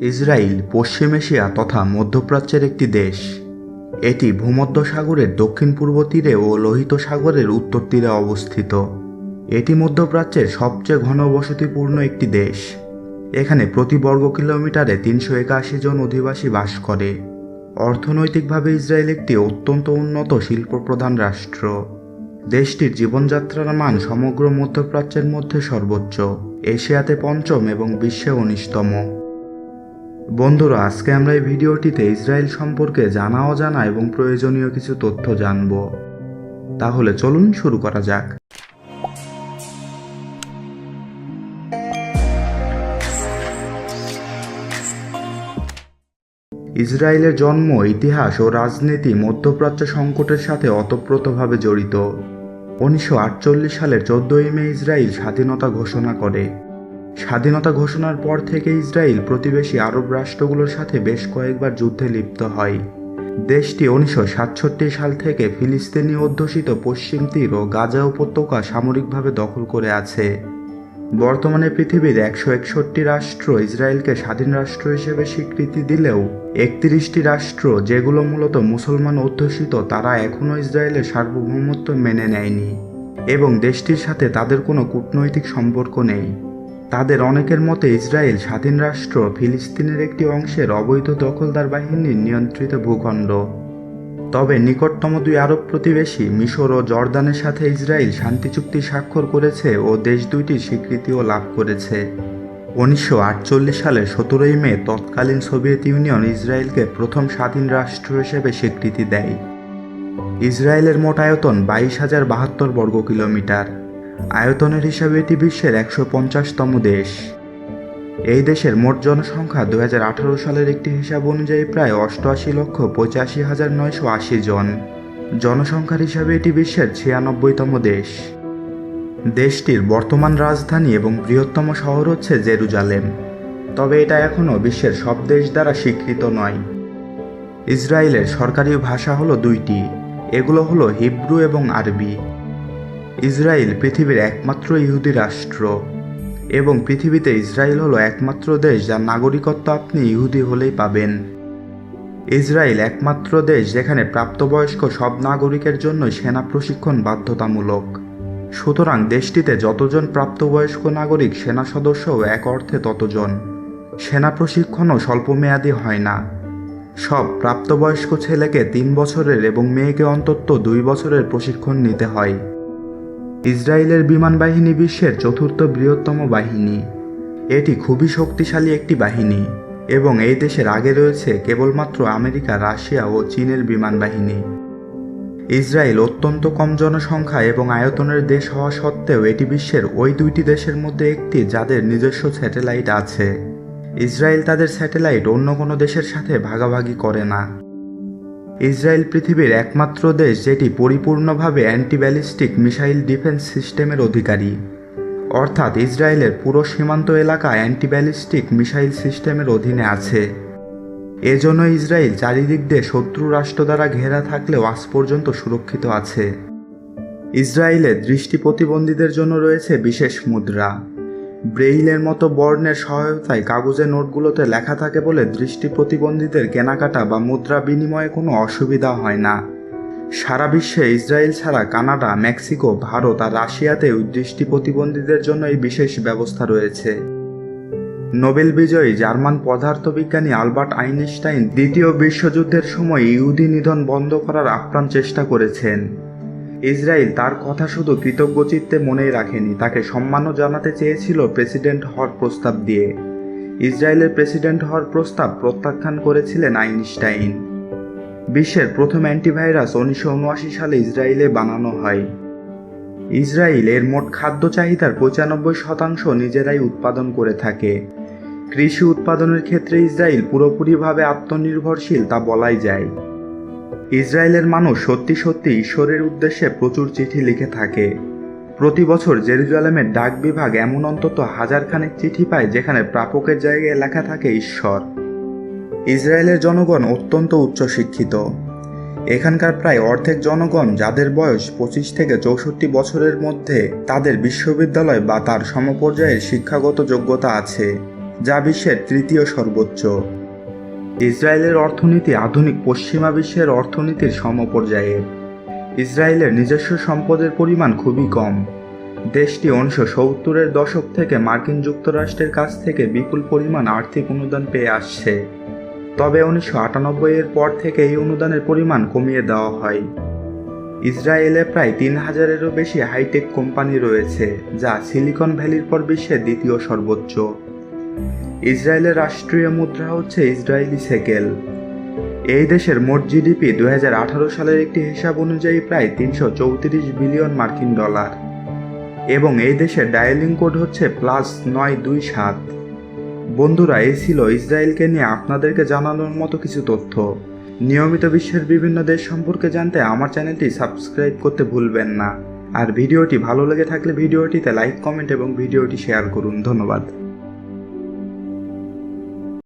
Israel, পশ্চিম Asia তথা মধ্যপ্রাচ্যের একটি দেশ। এটি ভূমধ্যসাগরের দক্ষিণ পূর্ব তীরে ও লোহিত সাগরের উত্তর তীরে অবস্থিত। এটি মধ্যপ্রাচ্যের সবচেয়ে ঘনবসতিপূর্ণ একটি দেশ। এখানে প্রতি বর্গ কিলোমিটারে তিনশো একাশি জন অধিবাসী বাস করে। অর্থনৈতিকভাবে ইসরায়েল একটি অত্যন্ত উন্নত শিল্পপ্রধান রাষ্ট্র। দেশটির জীবনযাত্রার মান সমগ্র মধ্যপ্রাচ্যের মধ্যে সর্বোচ্চ। এশিয়াতে পঞ্চম এবং বিশ্বে উনিশতম। বন্ধুরা, আজকে আমরা এই ভিডিওটিতে ইসরায়েল সম্পর্কে জানা, অজানা এবং প্রয়োজনীয় কিছু তথ্য জানব। তাহলে চলুন শুরু করা যাক। ইসরায়েলের জন্ম, ইতিহাস ও রাজনীতি মধ্যপ্রাচ্য সংকটের সাথে ওতপ্রোতভাবে জড়িত। উনিশশো আটচল্লিশ সালের চোদ্দই মে ইসরায়েল স্বাধীনতা ঘোষণা করে। স্বাধীনতা ঘোষণার পর থেকে ইসরায়েল প্রতিবেশী আরব রাষ্ট্রগুলোর সাথে বেশ কয়েকবার যুদ্ধে লিপ্ত হয়। দেশটি উনিশশো সাতষট্টি সাল থেকে ফিলিস্তিনি অধ্যুষিত পশ্চিম তীর ও গাজা উপত্যকা সামরিকভাবে দখল করে আছে। বর্তমানে পৃথিবীর একশো একষট্টি রাষ্ট্র ইসরায়েলকে স্বাধীন রাষ্ট্র হিসেবে স্বীকৃতি দিলেও একত্রিশটি রাষ্ট্র, যেগুলো মূলত মুসলমান অধ্যুষিত, তারা এখনও ইসরায়েলের সার্বভৌমত্ব মেনে নেয়নি এবং দেশটির সাথে তাদের কোনো কূটনৈতিক সম্পর্ক নেই। তাদের অনেকের মতে ইসরায়েল স্বাধীন রাষ্ট্র ফিলিস্তিনের একটি অংশের অবৈধ দখলদার বাহিনীর নিয়ন্ত্রিত ভূখণ্ড। তবে নিকটতম দুই আরব প্রতিবেশী মিশর ও জর্দানের সাথে ইসরায়েল শান্তি চুক্তি স্বাক্ষর করেছে ও দেশ দুইটির স্বীকৃতিও লাভ করেছে। উনিশশো সালের সতেরোই মে তৎকালীন সোভিয়েত ইউনিয়ন ইসরায়েলকে প্রথম স্বাধীন রাষ্ট্র হিসেবে স্বীকৃতি দেয়। ইসরায়েলের মোট আয়তন বাইশ হাজার বাহাত্তর বর্গ কিলোমিটার আয়তনের হিসাবে এটি বিশ্বের একশো পঞ্চাশতম দেশ। এই দেশের মোট জনসংখ্যা দু হাজার আঠারো সালের একটি হিসাব অনুযায়ী প্রায় অষ্টআশি লক্ষ পঁচাশি হাজার নয়শো আশি জন। জনসংখ্যার হিসাবে এটি বিশ্বের ছিয়ানব্বইতম দেশ। দেশটির বর্তমান রাজধানী এবং বৃহত্তম শহর হচ্ছে জেরুজালেম। তবে এটা এখনও বিশ্বের সব দেশ দ্বারা স্বীকৃত নয়। ইসরায়েলের সরকারি ভাষা হলো দুইটি। এগুলো হলো হিব্রু এবং আরবি। ইসরায়েল পৃথিবীর একমাত্র ইহুদি রাষ্ট্র। এবং পৃথিবীতে ইসরায়েল হলো একমাত্র দেশ যার নাগরিকত্ব আপনি ইহুদি হলেই পাবেন। ইসরায়েল একমাত্র দেশ যেখানে প্রাপ্তবয়স্ক সব নাগরিকের জন্য সেনা প্রশিক্ষণ বাধ্যতামূলক। সুতরাং দেশটিতে যতজন প্রাপ্তবয়স্ক নাগরিক, সেনা সদস্যও এক অর্থে ততজন। সেনা প্রশিক্ষণও স্বল্পমেয়াদী হয় না। সব প্রাপ্তবয়স্ক ছেলেকে তিন বছরের এবং মেয়েকে অন্তত দুই বছরের প্রশিক্ষণ নিতে হয়। ইসরায়েলের বিমান বাহিনী বিশ্বের চতুর্থ বৃহত্তম বাহিনী। এটি খুবই শক্তিশালী একটি বাহিনী এবং এই দেশের আগে রয়েছে কেবলমাত্র আমেরিকা, রাশিয়া ও চীনের বিমান বাহিনী ইসরায়েল অত্যন্ত কম জনসংখ্যা এবং আয়তনের দেশ হওয়া সত্ত্বেও এটি বিশ্বের ওই দুইটি দেশের মধ্যে একটি যাদের নিজস্ব স্যাটেলাইট আছে। ইসরায়েল তাদের স্যাটেলাইট অন্য কোনো দেশের সাথে ভাগাভাগি করে না। ইসরায়েল পৃথিবীর একমাত্র দেশ যেটি পরিপূর্ণভাবে অ্যান্টিব্যালিস্টিক মিসাইল ডিফেন্স সিস্টেমের অধিকারী। অর্থাৎ ইসরায়েলের পুরো সীমান্ত এলাকা অ্যান্টিব্যালিস্টিক মিসাইল সিস্টেমের অধীনে আছে। এজন্য ইসরায়েল চারিদিক দিয়ে শত্রু রাষ্ট্র দ্বারা ঘেরা থাকলেও আজ পর্যন্ত সুরক্ষিত আছে। ইসরায়েলে দৃষ্টি প্রতিবন্ধীদের জন্য রয়েছে বিশেষ মুদ্রা। ব্রেইলের মতো বর্ণের সহায়তায় কাগজে নোটগুলোতে লেখা থাকে বলে দৃষ্টি প্রতিবন্ধীদের কেনাকাটা বা মুদ্রা বিনিময়ে কোনো অসুবিধা হয় না। সারা বিশ্বে ইসরায়েল ছাড়া কানাডা, মেক্সিকো, ভারত আর রাশিয়াতেও দৃষ্টি প্রতিবন্ধীদের জন্য এই বিশেষ ব্যবস্থা রয়েছে। নোবেল বিজয়ী জার্মান পদার্থবিজ্ঞানী আলবার্ট আইনস্টাইন দ্বিতীয় বিশ্বযুদ্ধের সময় ইহুদি নিধন বন্ধ করার আপ্রাণ চেষ্টা করেছেন। ইসরায়েল তার কথা শুধু কৃতজ্ঞচিত্তে মনেই রাখেনি, তাকে সম্মানও জানাতে চেয়েছিল প্রেসিডেন্ট হওয়ার প্রস্তাব দিয়ে। ইসরায়েলের প্রেসিডেন্ট হওয়ার প্রস্তাব প্রত্যাখ্যান করেছিলেন আইনস্টাইন। বিশ্বের প্রথম অ্যান্টিভাইরাস উনিশশো উনআশি সালে ইসরায়েলে বানানো হয়। ইসরায়েল এর মোট খাদ্য চাহিদার পঁচানব্বই শতাংশ নিজেরাই উৎপাদন করে থাকে। কৃষি উৎপাদনের ক্ষেত্রে ইসরায়েল পুরোপুরিভাবে আত্মনির্ভরশীল তা বলাই যায়। ইসরায়েলের মানুষ সত্যি সত্যি ঈশ্বরের উদ্দেশ্যে প্রচুর চিঠি লিখে থাকে। প্রতি বছর জেরুজালেমের ডাক বিভাগ এমন অন্তত হাজারখানেক চিঠি পায় যেখানে প্রাপকের জায়গায় লেখা থাকে ঈশ্বর। ইসরায়েলের জনগণ অত্যন্ত উচ্চশিক্ষিত। এখানকার প্রায় অর্ধেক জনগণ যাদের বয়স পঁচিশ থেকে চৌষট্টি বছরের মধ্যে তাদের বিশ্ববিদ্যালয় বা তার সমপর্যায়ের শিক্ষাগত যোগ্যতা আছে, যা বিশ্বের তৃতীয় সর্বোচ্চ। ইসরায়েলের অর্থনীতি আধুনিক পশ্চিমা বিশ্বের অর্থনীতির সমপর্যায়ে। ইসরায়েলের নিজস্ব সম্পদের পরিমাণ খুবই কম। দেশটি উনিশশো সত্তরের দশক থেকে মার্কিন যুক্তরাষ্ট্রের কাছ থেকে বিপুল পরিমাণ আর্থিক অনুদান পেয়ে আসছে। তবে উনিশশো আটানব্বই এর পর থেকে এই অনুদানের পরিমাণ কমিয়ে দেওয়া হয়। ইসরায়েলে প্রায় তিন হাজারেরও বেশি হাইটেক কোম্পানি রয়েছে, যা সিলিকন ভ্যালির পর বিশ্বের দ্বিতীয় সর্বোচ্চ। ইসরায়েলের রাষ্ট্রীয় মুদ্রা হচ্ছে ইসরায়েলি সেকেল। এই দেশের মোট জিডিপি দুই হাজার আঠারো সালের একটি হিসাব অনুযায়ী প্রায় তিনশো চৌত্রিশ বিলিয়ন মার্কিন ডলার। এবং এই দেশের ডায়ালিং কোড হচ্ছে প্লাস নয় দুই সাত। বন্ধুরা, এই ছিল ইসরায়েলকে নিয়ে আপনাদেরকে জানানোর মতো কিছু তথ্য। নিয়মিত বিশ্বের বিভিন্ন দেশ সম্পর্কে জানতে আমার চ্যানেলটি সাবস্ক্রাইব করতে ভুলবেন না। আর ভিডিওটি ভালো লেগে থাকলে ভিডিওটিতে লাইক, কমেন্ট এবং ভিডিওটি শেয়ার করুন। ধন্যবাদ।